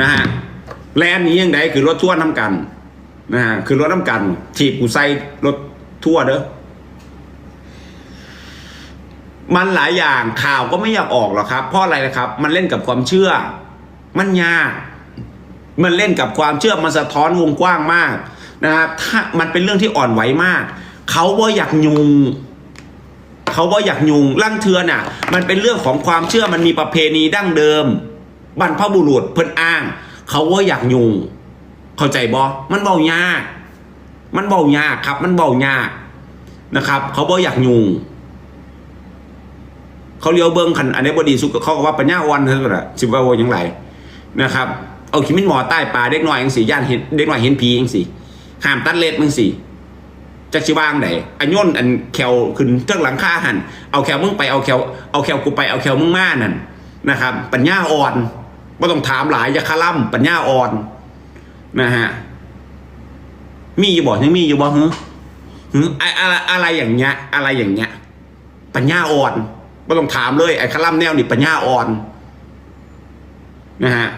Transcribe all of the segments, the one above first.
นะฮะแลนนี้ยังไงคือรถทั่วร์น้ำกันนะฮะคือรถน้ำกันถีบกูใส่รถทั่วร์เด้อมันหลายอย่างข่าวก็ไม่อยากออกหรอกครับ เพราะอะไรนะครับ มันเล่นกับความเชื่อ มันยากมันเล่นกับความเชื่อมันสะท้อนวงกว้างมากนะครับถ้ามันเป็นเรื่องที่อ่อนไหวมาก เขาว่าอยากยุงเขาว่าอยากยุงร่างเทือน่ะ มันเป็นเรื่องของความเชื่อมันมีประเพณีดั้งเดิม บรรพบุรุษเพิ่นอ้าง เขาว่าอยากยุงเข้าใจบอมันเบายาก มันเบายากครับ มันเบายากนะครับ เขาบ่อยากยุงเขาเลี้ยวเบิ้งคันอันนี้บดีสุขเขาก็ว่าปัญญาอ่อนเท่านั้นแหละสิบว่าโวยังไรนะครับเอาขีมินหมอใต้ป่าเด็กน้อยยังสิย่านเห็นเด็กน้อยเห็นผียังสิห้ามตัดเล็ดมึงสิจักชิวางไหนอันย่นอันแควขึ้นเจ้าหลังคาหันเอาแควมึงไปเอาแควเอาแควกูไปเอาแควมึงมานั่นนะครับ ปัญญาอ่อน ไม่ต้องถามหลายอยาคาล่ำปัญญาอ่อน นะฮะ มีอยู่บ่ยังมีอยู่บ่ฮึฮึออะไรอะไรอย่างเงี้ย อะไรอย่างเงี้ย ปัญญาอ่อนไม่ต้องถามเลยไอ้คาล่ำแนวนี่ปัญญาอ่อน นะฮะ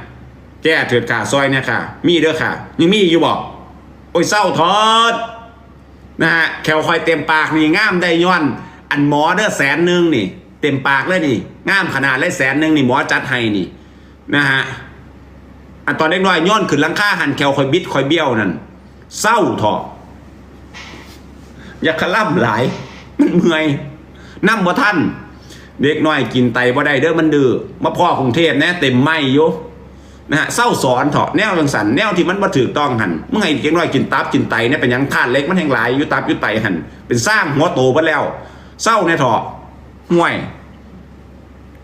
แก้เถิดขาซอยเนี่ยค่ะ มีเด้อค่ะ ยังมีอยู่บอกโอ้ยเศร้าทอดนะฮะแขวคอยเต็มปากนี่ง่ามได้ย้อน อันหมอเด้อแสนหนึ่งนี่ เต็มปากเลยนี่ง่ามขนาดเลยแสนหนึ่งนี่หมอจัดให้นี่ นะฮะอันตอนเล็กน้อยย้อนขึ้นลังค่าหันแขวคอยบิดคอยเบี้ยวนั่นเศร้าทออย่าขล่ำหลาย มันเมื่อยนั่บ่ท่านเด็กน้อยกินไตบ่ได้เด้อมันดื้อมาพ่อกรุงเทพแน่เต็มไม่อยู่นะฮะเศร้าสอนเถาะแนวจังสันแนวที่มันบ่ถูกต้องหันเมื่อไงเด็กน้อยกินตับกินไตเนี่ยเป็นยังธาตุเล็กมันแห่งหลายอยู่ตับอยู่ไตหันเป็นสร้างหัวโตไปแล้วเศร้าในเถาะห่วย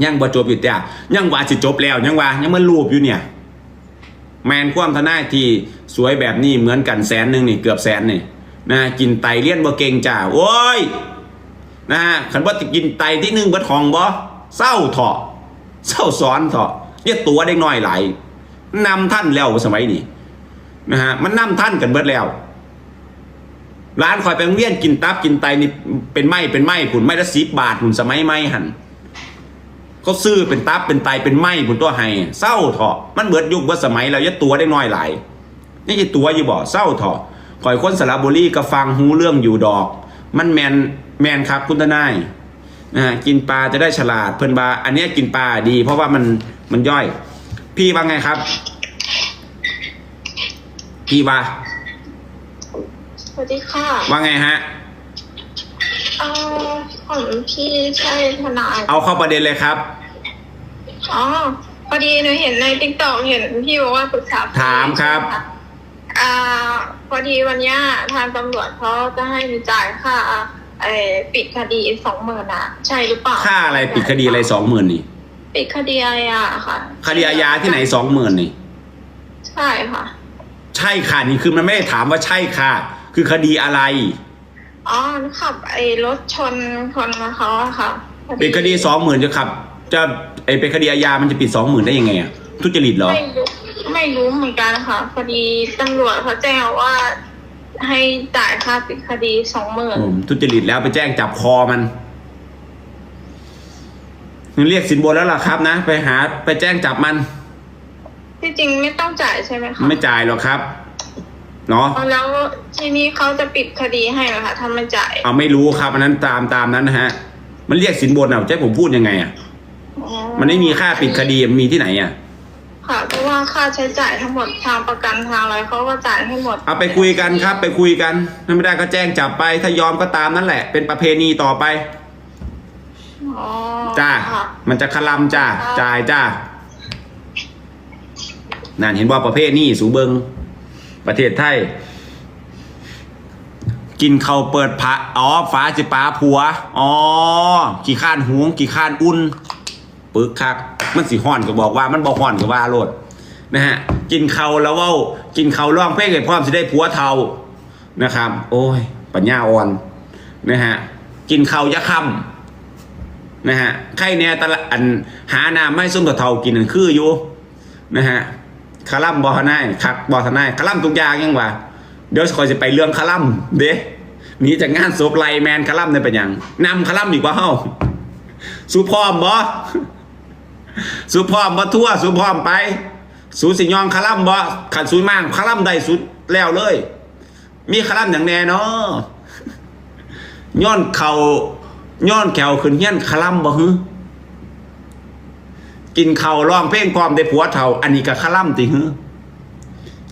ยังบ่จบอยู่แต่ยังว่าสิจบแล้วยังว่ายังมันรูปอยู่เนี่ย แมนความทนายที่สวยแบบนี้เหมือนกันแสนหนึ่งนี่เกือบแสนนี่นะกินไตเลี้ยนบ่เก่งจ้าโอ้ยนะฮะขันว่าจะกินไตที่หนึ่งบิดทองบ่เศร้าเถาะเศร้าสอนเถาะเรียตัวได้น้อยหลายนำท่านแล้วสมัยนี้นะฮะมันนำท่านกันเบิดแล้วร้านคอยไปโรงเรียนกินตับกินไตนี่เป็นไม้เป็นไม้ผุนไม้ละสิบบาทผุนสมัยไม้หัน เขาซื้อเป็นตับเป็นไตเป็นไม้ผุนตัวไห้เศร้าเถาะมันเบิดยุคเบิดสมัยแล้วยัดตัวได้น้อยหลายนี่จะตัวอยู่บ่เศร้าเถาะคอยคนสระบุรีก็ฟังหูเรื่องอยู่ดอก มันแมนแมนครับคุณทนายนะฮะกินปลาจะได้ฉลาดเพิ่นบาอันเนี้ยกินปลาดี เพราะว่ามันมันย่อย พี่ว่าไงครับ พี่ว่าสวัสดีค่ะว่าไงฮะ เอ่อของพี่ใช่ทนายเอาเข้าประเด็นเลยครับ อ๋อพอดีหนูเห็นในติ๊กต็อกเห็นพี่บอกว่าปรึกษาพี่ถามครับ อ่า พอดีวันเนี้ยทางตำรวจเขาจะให้มีจ่ายค่าไอ้ปิดคดีสองหมื่นอะ ใช่หรือเปล่าค่าอะไรปิดคดีอะไรสองหมื่นนี่ ปิดคดีอะไรอะค่ะ คดีอาญาที่ไหนสองหมื่นนี่ ใช่ค่ะ ใช่ค่ะนี่คือมันไม่ได้ถามว่าใช่ค่ะ คือคดีอะไร อ๋อขับ ไอ้รถชนคนมาเขาอะค่ะพอเป็นคดีสองหมื่นจะขับ จะไอเป็นคดีอาญามันจะปิดสองหมื่นได้ยังไงอะทุจริตเหรอ ไม่รู้ไม่รู้เหมือนกันค่ะพอดีตำรวจเขาแจ้งว่า ให้จ่ายค่าปิดคดีสองหมื่นผมทุจริตแล้วไปแจ้งจับคอมันเรียกสินบนแล้วล่ะครับนะ ไปหาไปแจ้งจับมัน ที่จริงไม่ต้องจ่ายใช่ไหมคะ ไม่จ่ายหรอกครับ เนาะแล้วทีนี้เขาจะปิดคดีให้เหรอคะถ้าไม่จ่ายเอาไม่รู้ครับอันนั้นตามตามนั้นนะฮะ มันเรียกสินบนอะจะให้ผมพูดยังไงอะอ๋อมันไม่มีค่าปิดคดีมันมีที่ไหนอะ ค่ะเพราะว่าค่าใช้จ่ายทั้งหมดทางประกันทางอะไรเขาก็จ่ายให้หมดเอาไปคุยกันครับ ไปคุยกันถ้าไม่ได้ก็แจ้งจับไป ถ้ายอมก็ตามนั่นแหละ เป็นประเพณีต่อไป อ๋อจ้า ค่ะ มันจะคลำจ้า จ่ายจ้านั่นเห็นว่าประเภทนี้สูเบิง ประเทศไทย กินเขาเปิดพระอ๋อฟ้าจิป้าผัว อ๋อ กี่ข้านหวง กี่ข้านอุ่นปึกคักมันสิห่อนก็บอกว่ามันบอกห่อนก็ว่าโลดนะฮะ กินเขาแล้วว่ากินเขาร้องเพลงให้พร้อมสิได้ผัวเทานะครับ โอ้ย ปัญญาอ่อนนะฮะ กินเขายะคำนะฮะไข่เนี่ยตะละอันหาน้ำไม่ส้มกับเทากินนั่นคืออยู่นะฮะ คาร่ำบอทนายคักบอทนายคาร่ำทุกอย่างยังวะเดี๋ยวคอยจะไปเรื่องคาร่ำเด้หนีจากงานศพไลแมนคาร่ำได้เป็นยังนำคาร่ำอีกว่าเฮ้าสู้พร้อมบอสู้พร้อมบอทั่วสู้พร้อมไปสูสิยองคาร่ำบ่ขันสูมั่งคาร่ำได้สุดแล้วเลย มีคาร่ำอย่างแน่เนาะย้อนเขาย้อนแขวขึ้นเฮี้ยนคาร่ำบ่ฮึ กินเข่าร้องเพลงความได้ผัวเท่า อันนี้ก็คาร่ำติฮึ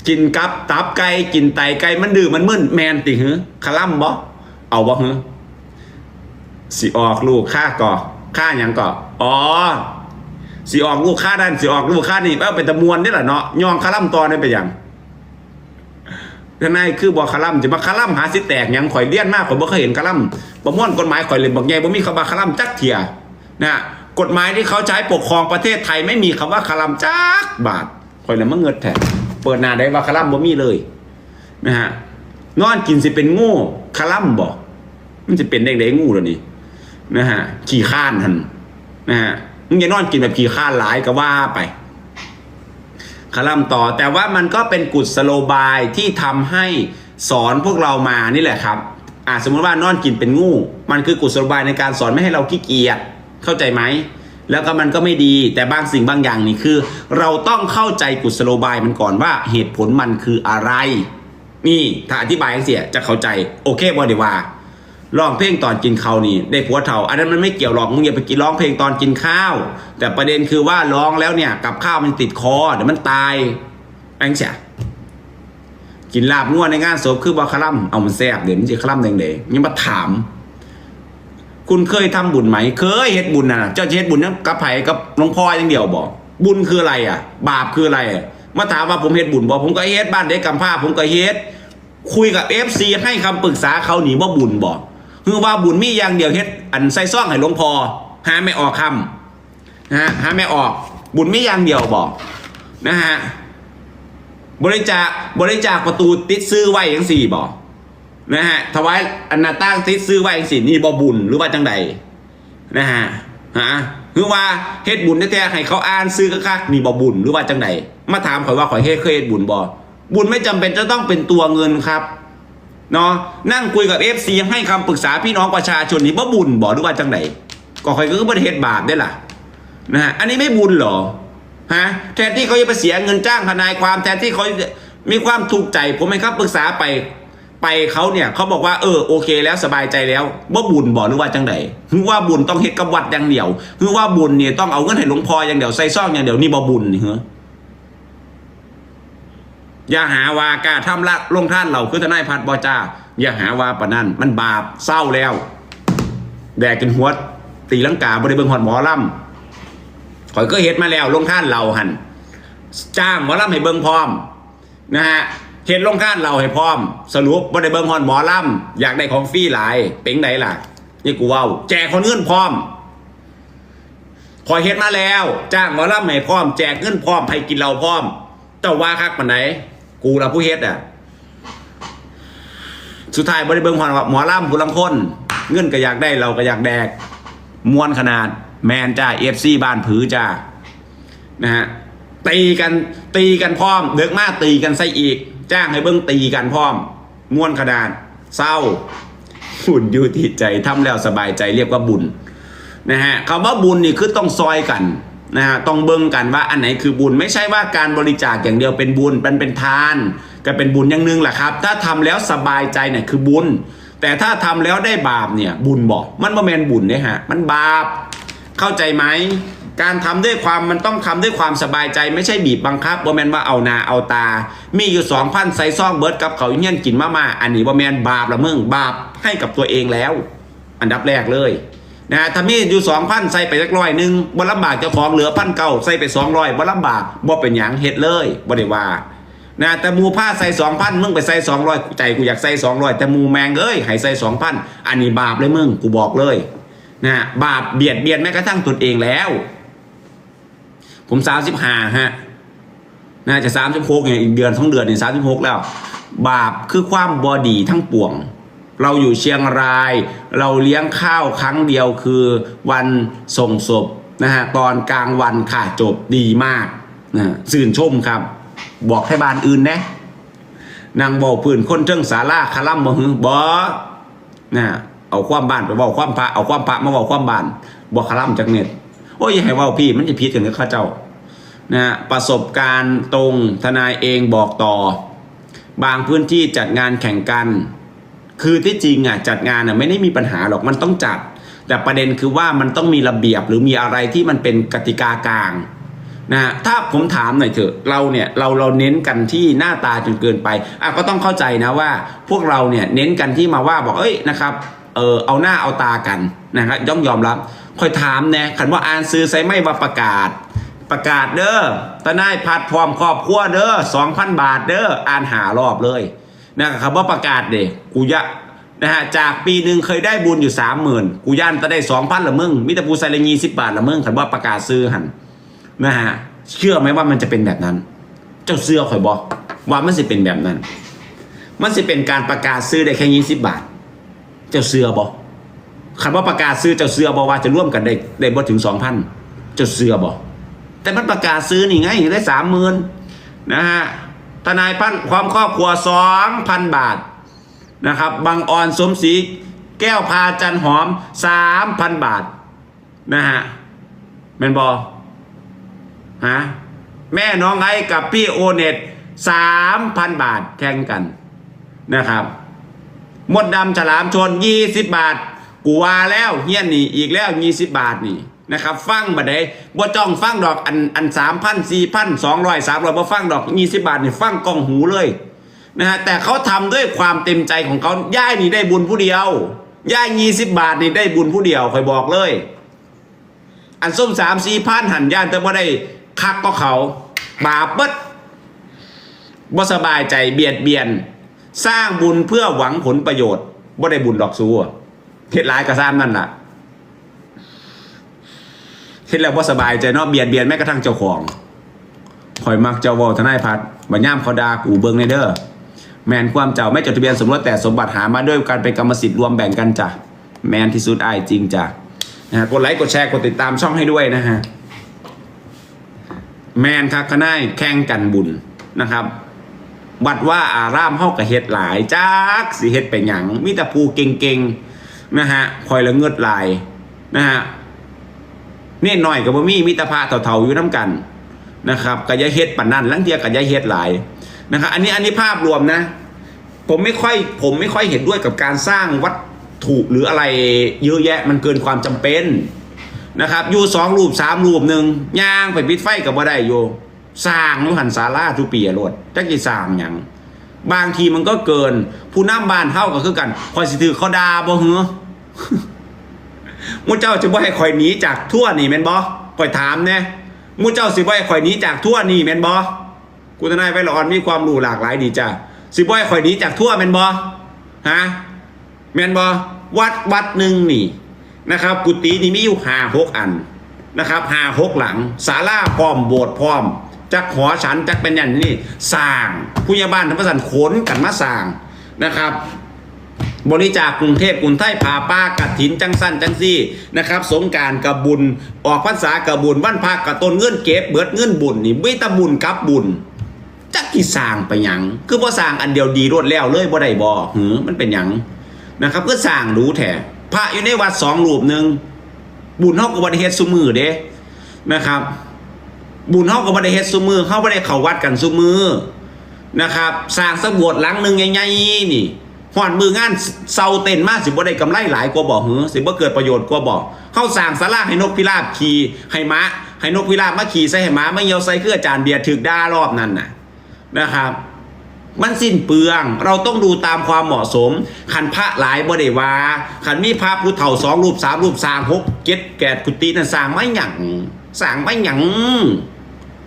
กินกับตับไก่กินไตไก่มันดื้อมันมึนแมนติฮึคาร่ำบ่เอาบ่ฮึสิออกลูกค่าก่อค่าหยังก่ออ๋อสิออกลูกค้าด้านสิออกลูกค้านี่เอาเป็นตะมวนนี่แหละเนาะยองคาร่ำตอนนี่ไปอย่างทนายคือบอกคาร่ำจะมาคาร่ำหาสิแตกยังข่อยเลี้ยนมากข่อยบ่เคยเห็นคาร่ำประมวลกฎหมายข่อยเลยบอกใหญ่บ่มีคำว่าคาร่ำจักเทียนะ กฎหมายที่เขาใช้ปกครองประเทศไทยไม่มีคำว่าคาร่ำจักบาทข่อยเลยมาเงิดแทนเปิดหน้าได้ว่าคาร่ำบ่มีเลยนะฮะนอนกินสิเป็นงูคาร่ำบอกมันจะเป็นได้ไงงูแล้วนี่นะฮะขี่ข้านหันนะฮะมึงอย่านอนกินแบบขี่ข้านหลายก็ว่าไปคาร่ำต่อ แต่ว่ามันก็เป็นกุศโลบายที่ทำให้สอนพวกเรามานี่แหละครับอ่าสมมติว่านอนกินเป็นงู มันคือกุศโลบายในการสอนไม่ให้เราขี้เกียจ เข้าใจไหมแล้วก็มันก็ไม่ดีแต่บางสิ่งบางอย่างนี่คือ เราต้องเข้าใจกุศโลบายมันก่อนว่าเหตุผลมันคืออะไร นี่ถ้าอธิบายให้เสียจะเข้าใจโอเคบ่เดี๋ยวว่าร้องเพลงตอนกินข้าวนี่ได้ผัวเถ่าอันนั้นมันไม่เกี่ยวหรอกมึงอย่าไปกินร้องเพลงตอนกินข้าว แต่ประเด็นคือว่าร้องแล้วเนี่ยกับข้าวมันติดคอเดี๋ยวมันตายอังเสียกินลาบงัวในงานศพคือบอคารัมเอามันแซ่บเดี๋ยวมันจะคารัมแดงๆยังมาถาม คุณเคยทำบุญไหม เคยเฮ็ดบุญนะเจ้าเฮ็ดบุญนั้นกับไผกับหลวงพ่ออย่างเดียวบอกบุญคืออะไรอะ บาปคืออะไรอะมาถามว่าผมเฮ็ดบุญบอกผมก็เฮ็ดบ้านเด็กกำพร้าผมก็เฮ็ดคุยกับเอฟซีให้คำปรึกษาเขาหนีว่าบุญบอกคือว่าบุญมีอย่างเดียวเฮ็ดอันใส่ซ่องให้หลวงพ่อหาไม่ออกคำนะฮะหาไม่ออก บุญมีอย่างเดียวบอกนะฮะบริจาคบริจาคประตูติดซื้อไว้อย่างสี่บอก นะฮะถวายอันนาตั้งติดซื้อไว้อย่างสี่นี่บ่บุญหรือว่าจังใดนะฮะฮะคือว่าเฮ็ดบุญแท้ๆให้เขาอ่านซื้อคักๆนี่บ่บุญหรือว่าจังใดมาถามข่อยว่าข่อยเฮ็ดเคยเฮ็ดบุญบ่บุญไม่จำเป็นจะต้องเป็นตัวเงินครับเนาะนั่งคุยกับเอฟซีให้คำปรึกษาพี่น้องประชาชนนี่บ่บุญบ่หรือว่าจังไดก็คอยก็บ่ได้เฮ็ดบาปได้ล่ะนะฮะอันนี้ไม่บุญหรอฮะแทนที่เขาจะไปเสียเงินจ้างทนายความแทนที่เขาจะมีความถูกใจผมให้ครับปรึกษาไป ไปเขาเนี่ยเขาบอกว่าเออโอเคแล้วสบายใจแล้วบ่บุญบ่หรือว่าจังไดคือว่าบุญต้องเฮ็ดกับวัดอย่างเดียวคือว่าบุญเนี่ยต้องเอาเงินให้หลวงพ่ออย่างเดียวใส่ซองอย่างเดียวนี่บ่บุญนี่เหรออย่าหาว่ากาทำละลงท่านเราคือทนายพัดบอจ้า อย่าหาว่าปะนั่นมันบาปเศร้าแล้ว แดกกินหัวตีลังกาบริเบิงหอดหมอลำข่อยก็เฮ็ดมาแล้วลงท่านเราหันจ้างหมอลำให้เบิงพร้อมนะฮะ เฮ็ดลงท่านเราให้พร้อม สรุปบริเบิงหอดหมอลำอยากได้ของฟรีหลาย เป็นไหนล่ะ นี่กูเว้า แจกคนอื่นพร้อมคอยเฮ็ดมาแล้ว จ้างหมอลำให้พร้อม แจกเงินพร้อมให้กินเราพร้อมเจ้าว่าคักปานไหน กูละผู้เฮ็ดอะ สุดท้ายบริเบิงหอนหมอลำผู้ลังคน เงินก็อยากได้เราก็อยากแดกมวนขนาด แมนจ้าเอฟซีบ้านผือจ้านะฮะตีกันตีกันพร้อมเด็กมากตีกันใส่อีก จ้างให้เบิ้งตีกันพร้อม ม้วนขนาดเศร้าบุญอยู่ที่ใจทำแล้วสบายใจเรียกว่าบุญนะฮะคำว่าบุญนี่คือต้องซอยกันนะฮะต้องเบิ่งกันว่าอันไหนคือบุญไม่ใช่ว่าการบริจาคอย่างเดียวเป็นบุญมันเป็นทาน ก็เป็นบุญอย่างหนึงแหละครับ ถ้าทำแล้วสบายใจเนี่ยคือบุญ แต่ถ้าทำแล้วได้บาปเนี่ยบุญบอกมันบ่แมนบุญเนี่ยฮะมันบาปเข้าใจไหม การทำด้วยความมันต้องทำด้วยความสบายใจไม่ใช่บีบบังคับบ่แมนว่าเอานาเอาตา มีอยู่สองพันใส่ซองเบิร์ดกับเขาเงี้ยนกินมามาอันนี้บ่แมนบาปละมึงบาปให้กับตัวเองแล้ว อันดับแรกเลยนะถ้ามีอยู่สองพันใส่ไปสักร้อยหนึ่งบ่ลำบากเจ้าของเหลือพันเก้าใส่ไปสองร้อยบ่ลำบากบ่เป็นหยังเฮ็ดเลยบ่ได้ว่านะแต่หมูผ้าใส่สองพันมึงไปใส่สองร้อยใจกูอยากใส่สองร้อยแต่หมูแมงเอ้ยให้ใส่สองพันอันนี้บาปเลยมึงกูบอกเลยนะบาปเบียดเบียนแม้กระทั่งตนเองแล้ว ผมสามสิบห้าฮะน่าจะสามสิบหกเนี่ยอีกเดือนสองเดือนเนี่ยสามสิบหกแล้ว บาปคือความบอดีทั้งปวง เราอยู่เชียงราย เราเลี้ยงข้าวครั้งเดียวคือวันส่งศพนะฮะตอนกลางวันค่ะจบดีมากนะสื่นชมครับ บอกให้บ้านอื่นนะนางบอกพื้นคนเทิงสาราคาร่ำบ่ฮึบอนะเอาความบ้านไปบอกความพระเอาความพระมาบอกความบ้านบอกคาร่ำจากเน็ตโอ้ยให้ว่าพี่มันจะพิษกันกับข้าเจ้า นะประสบการณ์ตรงทนายเองบอกต่อ บางพื้นที่จัดงานแข่งกัน คือที่จริงอะจัดงานอะไม่ได้มีปัญหาหรอกมันต้องจัด แต่ประเด็นคือว่ามันต้องมีระเบียบหรือมีอะไรที่มันเป็นกติกากลางนะถ้าผมถามหน่อยเถอะเราเนี่ยเราเราเน้นกันที่หน้าตาจนเกินไปอะก็ต้องเข้าใจนะว่า พวกเราเนี่ยเน้นกันที่มาว่าบอกเอ้ยนะครับเออเอาหน้าเอาตากันนะครับย่อมยอมรับคอยถามน่คันว่าอ่านซื้อไซไม่ว่าประกาศ ประกาศเด้อตนายพัดพร้อมครอบครัวเด้อสองพันบาทเด้ออ่านหารอบเลยนะครับว่าประกาศเด็กูยะนะฮะจากปีหนึ่งเคยได้บุญอยู่สามหมื่นกูย่านตะได้สองพันละมึงมิตรภูไซลงีสิบบาทละมึงคันว่าประกาศซื้อหันนะฮะเชื่อไหมว่ามันจะเป็นแบบนั้น เจ้าเสื้อข่อยบอกว่ามันสิเป็นแบบนั้น มันสิเป็นการประกาศซื้อได้แค่ยี่สิบบาท เจ้าเสื้อบอกคันว่าประกาศซื้อเจ้าเสื้อบอกว่าจะร่วมกันได้ได้บ่ถึงสองพันเจ้าเสื้อบอก แต่มันประกาศซื้อนี่ไงได้สามหมื่นนะฮะทนายพันความครอบครัวสองพันบาทนะครับบางออนสมศรีแก้วพาจันหอมสามพันบาทนะฮะแมนบอฮะแม่น้องไอ้กับพี่โอเน็ตสามพันบาทแข่งกันนะครับมดดำฉลามชนยี่สิบบาทกูว่าแล้วเฮี้ยนนี่อีกแล้วยี่สิบบาทนี่ นะครับฟังบัดเดบ่จ้องฟังดอกอันอันสามพันสี่พันสองร้อยสามร้อยบ่ฟังดอกยี่สิบบาทนี่ฟังกองหูเลยนะฮะแต่เขาทำด้วยความเต็มใจของเขาย่ายนี่ได้บุญผู้เดียวย่ายยี่สิบบาทนี่ได้บุญผู้เดียวคอยบอกเลย อันส้มสามสี่พันหันย่านแต่ว่าได้คักก็เขาบาปเบิดบ่สบายใจเบียดเบียน สร้างบุญเพื่อหวังผลประโยชน์บ่ได้บุญดอกซูอะเฮ็ดร้ายกระซ้ำนั่นล่ะ เฮ็ดแล้วบ่าสบายใจเนาะเบียดเบียนแม้กระทั่งเจ้าของข่อยมักเจ้าวอทนายพัดบัญย่ามเขาดากูเบิงในเด้อแมนความเจ้าไม่จดทะเบียนสมรสแต่สมบัติหามาด้วยการเป็นกรรมสิทธิ์รวมแบ่งกันจ้ะแมนที่สุดอายจริงจ้ะนะฮะกดไลค์กดแชร์กดติดตามช่องให้ด้วยนะฮะแมนครับคณะแข่งกันบุญนะครับวัดว่าอารามเฮากับเฮ็ดหลายจักสิเฮ็ดไปหยังมีแต่ผู้เก่งๆนะฮะคอยละเงิดหลายนะฮะ นี่หน่อยกับบ่มีมิตรภาพเถ่าๆอยู่น้ำกันนะครับก็อย่าเฮ็ดปานนั้นลังเทียก็อย่าเฮ็ดหลายนะครับอันนี้อันนี้ภาพรวมนะ ผมไม่ค่อยผมไม่ค่อยเห็นด้วยกับการสร้างวัตถุหรืออะไรเยอะแยะมันเกินความจำเป็นนะครับอยู่สองรูปสามรูปหนึ่งย่างไปปิดไฟกับบ่ได้อยู่สร้างนุหันศาลาทุปีอะโลดจักสิสร้างหยังบางทีมันก็เกิน ผู้นำบ้านเฮาก็คือกันคอยสิถือเขาดาบ่เหรอ มูเจ้าจะบ่ให้ข่อยหนีจากทั่วนี่แม่นบ่ข่อยถามแน่มูเจ้าสิบ่ให้ข่อยหนีจากทั่วนี่แม่นบ่กูทนายไวละออนมีความรู้หลากหลายดีจ้ะสิบ่ให้ข่อยหนีจากทั่วแม่นบ่ฮะแม่นบ่วัดวัดหนึ่งนี่นะครับ กุฏินี่มีอยู่ห้าหกอันนะครับห้าหกหลังศาลาพร้อมโบสถ์พร้อมจักหอฉันจักเป็นอย่างนี้สร้างผู้ใหญ่บ้านธรรมสันขนกันมาสร้างนะครับ บริจาคกรุงเทพกรุงไทยผาป้ากัดถินจังสั้นจังซี่นะครับ สงการกับบุญ ออกพรรษากับบุญวันพระกับต้นเงินเก็บเบิดเงินบุญนี่ไม่ตะบุญกับบุญจักกี่สร้างไปหยัง คือบ่สร้างอันเดียวดีรวดแล้วเลยบ่ได้บ่หือมันเป็นหยังนะครับก็สร้างรู้แท้พระอยู่ในวัดสองรูปหนึ่งบุญเฮาก็บ่ได้เฮ็ดซุมือเด้นะครับ บุญเฮาก็บ่ได้เฮ็ดซุมือเฮาบ่ได้เขาวัดกันซุมือนะครับ สร้างสักบสถ์หลังหนึ่งใหญ่ๆนี่ หอดมืองานเซาเต้นมากสิบ่ได้กำไรหลายกว่าบ่หือสิบ่เกิดประโยชน์กว่าบ่เข้าสร้างศาลาให้นกพิราบขี่ให้ม้าให้นกพิราบมาขี่ใส่ให้ม้ามาเหี่ยวใส่คืออาจารย์เบียร์ถึกด่ารอบนั้นน่ะนะครับ มันสิ้นเปลือง เราต้องดูตามความเหมาะสมขันพระหลายบ่ได้ว่าขันมีพระผู้เฒ่าสองรูปสามรูปสางหกเจ็ดแกดกุฏินั่นสร้างไม่หยังสร้างไม่หยัง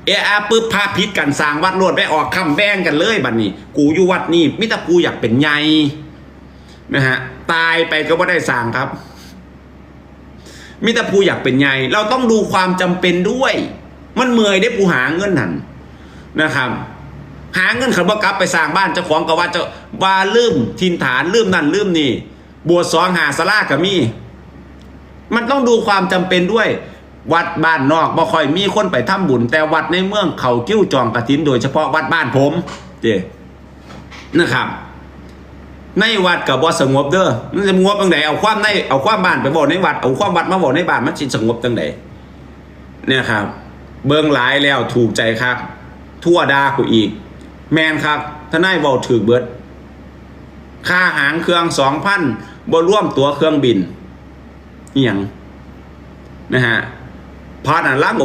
เออาปึ๊บพาพิษกันสร้างวัดรวดไปออกคำแบ่งกันเลยบัดนนี้ กูอยู่วัดนี่มิตรกูอยากเป็นใหญ่นะฮะตายไปก็ไม่ได้สร้างครับ มิตรภูอยากเป็นใหญ่เราต้องดูความจำเป็นด้วย มันเมื่อยได้ปูหาเงินนั่นนะครับ หาเงินขันบกลับไปสร้างบ้านเจ้าของก็ว่าจะว่าลืมทินฐานลืมนั่นลืมนี่บวชสองหาสลากับมีมันต้องดูความจำเป็นด้วย วัดบ้านนอกบ่ค่อยมีคนไปทำบุญ แต่วัดในเมืองเขากิ้วจองกระถิน โดยเฉพาะวัดบ้านผมเจนะครับ ในวัดกับบ่สงบเด้อมันจะสงบจังไดเอาความในเอาความบ้านไปบอกในวัดเอาความวัดมาบอกในบ้านมันสิสงบจังไดเนี่ยครับ เบิ่งหลายแล้วถูกใจครับ ทั่วดากูอีก แมนครับทนายเว้าถือเบิดค่าหางเครื่องสองพันบ่ร่วมตัวเครื่องบินอหย่างนะฮะ พาดอ่านล่าง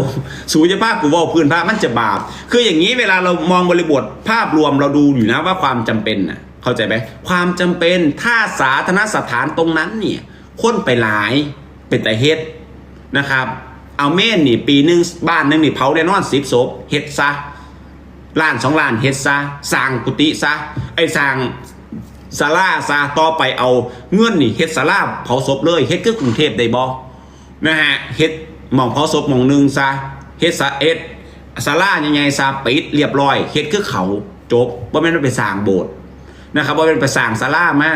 สูจะภาพกูว่าพื้นภาพมันจะบาป คืออย่างนี้เวลาเรามองบริบทภาพรวมเราดูอยู่นะว่าความจำเป็นน่ะเข้าใจไหมความจำเป็นถ้าสาธารณสถานตรงนั้นเนี่ยคนไปหลายเป็นแต่เฮ็ดนะครับ เอาเม่นนี่ปีหนึ่งบ้านหนึ่งนี่เผาได้นอนสิบศพเฮ็ดซะล้านสองล้านเฮ็ดซะสร้างกุฏิซะไอ้สร้างศาลาซาต่อไปเอาเงื่อนนี่เฮ็ดศาลาเผาศพเลยเฮ็ดคือกรุงเทพได้บ่นะฮะเฮ็ด หม่องเผาศพหม่องหนึ่งซะเฮ็ดซะเอ็ดศาลาใหญ่ๆซะปิดเรียบร้อยเฮ็ดคือเขาจบบ่แม่นว่าไปสร้างโบสถ์นะครับบ่แม่นไปสร้างศาลามา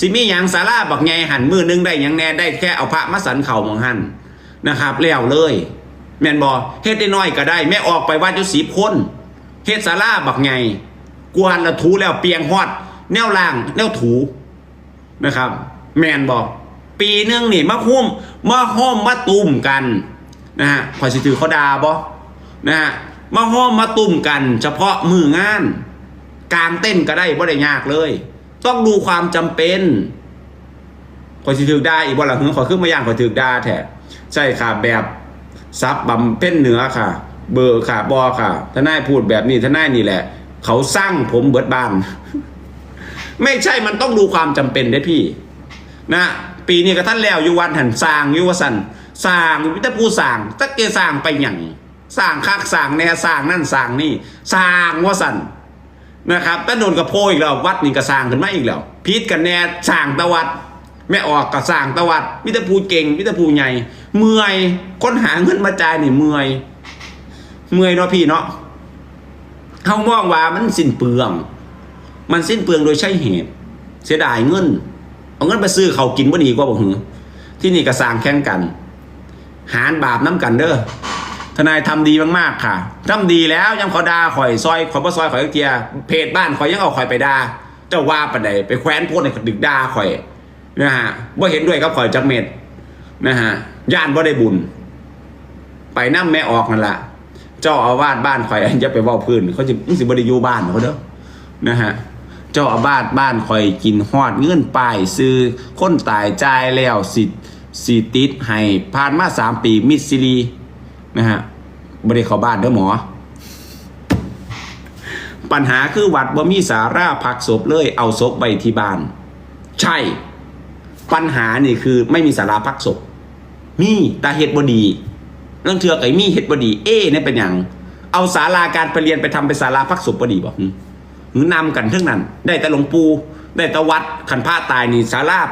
สิมีหยังศาลาบักใหญ่หันมือหนึงได้ยังแน่ได้แค่เอาพระมาสันเข่าหมองหันนะครับแล้วเลยแม่นบ่เฮ็ดได้น้อยก็ได้ แม่ออกไปวัดอยู่10คนเฮ็ดศาลาบักใหญ่กวนละถูแล้วเปียงฮอด แนวล่าง แนวถูนะครับ แมนบอก ปีนึงนี่มาหุ้มมาห้อมมาตุ่มกันนะฮะคอยสิถือเขาดาบอนะฮะมาห้อมมาตุ่มกัน เฉพาะมืองานกลางเต้นก็ได้บ่ได้ยากเลย ต้องดูความจำเป็นคอยสิถือได้อีกบ่ละหึงขอขึ้นมาอย่างขอยถือได้แท้ใช่ค่ะแบบซับบำเพ็ญเหนือค่ะ เบอร์ค่ะบอค่ะทนายพูดแบบนี้ทนายนี่แหละ เขาสร้างผมเบิดบ้าน ไม่ใช่มันต้องดูความจำเป็นได้พี่ นะ ปีนี้ก็ท่านแล้วอยู่วันหันสร้างอยู่วสันสร้างวิทยผู้สร้างตะเกสร้างไปอย่างสร้างคักสร้างแน่สร้างนั่นสร้างนี่สร้างวสันนะครับแต่โดนกระโพอีกแล้ววัดนี่ก็สร้างขึ้นมาอีกแล้วพีดกันแน่สร้างตะวัดแม่ออกก็สร้างตะวัดวิทยผู้เก่งวิทยผู้ใหญ่เมื่อยค้นหาเงินมาจ่ายนี่เมื่อยเมื่อยเนาะพี่เนาะเขามองว่ามันสิ้นเปลือง มันสิ้นเปลืองโดยใช่เหตุ เสียดายเงิน เอาเงินไปซื้อเขากินบ่ดีกว่าบ่หือ ที่นี่ก็สร้างแข่งกัน หารบาปน้ำกันเด้อทนายทำดีมากๆค่ะทำดีแล้วยังขอด่าข่อยซอยข่อยบ่ซอยข่อยเกียเพจบ้านข่อยยังเอาข่อยไปด่าเจ้าว่าปานใดไปแคว้นโพดในดึกด่าข่อยนะฮะบ่เห็นด้วยกับข่อยจักเม็ดนะฮะย่านบ่ได้บุญ ไปน้ำแม่ออกนั่นล่ะเจ้าอาวาสบ้านข่อยอย่าไปว้าพื้นเขาสิมึงสิบ่ได้อยู่บ้านเขาเด้อนะฮะ เจ้าอาวาสบ้านคอยกินฮอดเงื่อนป้ายซื้อคนตายจ่ายแล้วสิสิติดให้ผ่านมาสามปีมิดซิลีนะฮะบริเข้าบ้านเด้อหมอ ปัญหาคือวัดบ่มีสาราพักศพเลยเอาศพไปที่บ้าน ใช่ ปัญหานี่คือไม่มีสาราพักศพ มีแต่เฮ็ดบดีเรื่องเถือไก่มีเฮ็ดบดี เอ๊เนี่ยเป็นหยังเอาศาลาการไปเรียนไปทำเป็นศาลาพักศพบดีบ่หึ หรือนำกันทั้งนั้น ได้แต่หลวงปู่ได้แต่วัดขันพระตายนี่สาราบ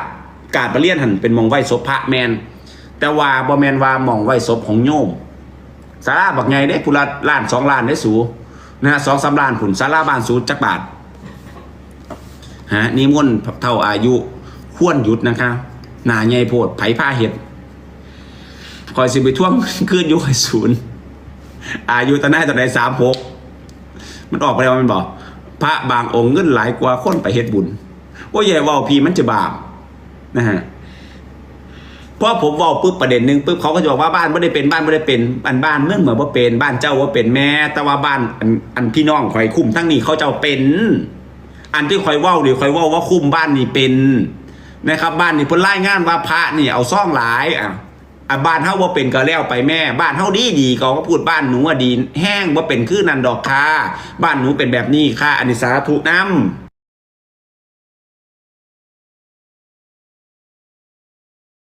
การประเลียนหันเป็นมองไหวศพพระแมน แต่ว่าบ่แมนว่ามองไหวศพของโยมสาราบักไงเด้พุละล้านสองล้านได้สูนะฮะสองสามล้านผุนสาราบ้านสูจักบาทฮะนิมนต์เท่าอายุควรหยุดนะครับหนาใหญ่โพดไผ่ผ้าเห็ดคอยสิไปท่วงขึ้นอยุคศูนย์อายุตอนนั้นตอนไหนสามหกมันออกไปแล้วมันบอก พระบางองค์เงินหลายกว่าคนไปเฮ็ดบุญว่าใหญ่ว่าพีมันจะบาปนะฮะเพราะผมว่าปุ๊บประเด็นหนึ่งปุ๊บเขาก็จะบอกว่าบ้านไม่ได้เป็นบ้านไม่ได้เป็นบ้านบ้านเมืองเหมือนว่าเป็นบ้านเจ้าว่าเป็นแม่แต่ว่าบ้านอันอันพี่น้องข่อยคุ้มทั้งนี้เขาเจ้าเป็น อันที่ข่อยว่าหรือข่อยว่าว่าคุ้มบ้านนี่เป็นนะครับบ้านนี่เพิ่นไล่งานว่าพระนี่เอาซ่องหลายอะ อะบ้านเฮาว่าเป็นก็แล้วไปแม่ บ้านเฮาดีดีก็ก็พูดบ้านหนูอะดี แห้งว่าเป็นคือนันดอกค่ะบ้านหนูเป็นแบบนี้ค่ะอันนี้สาธุน้ำ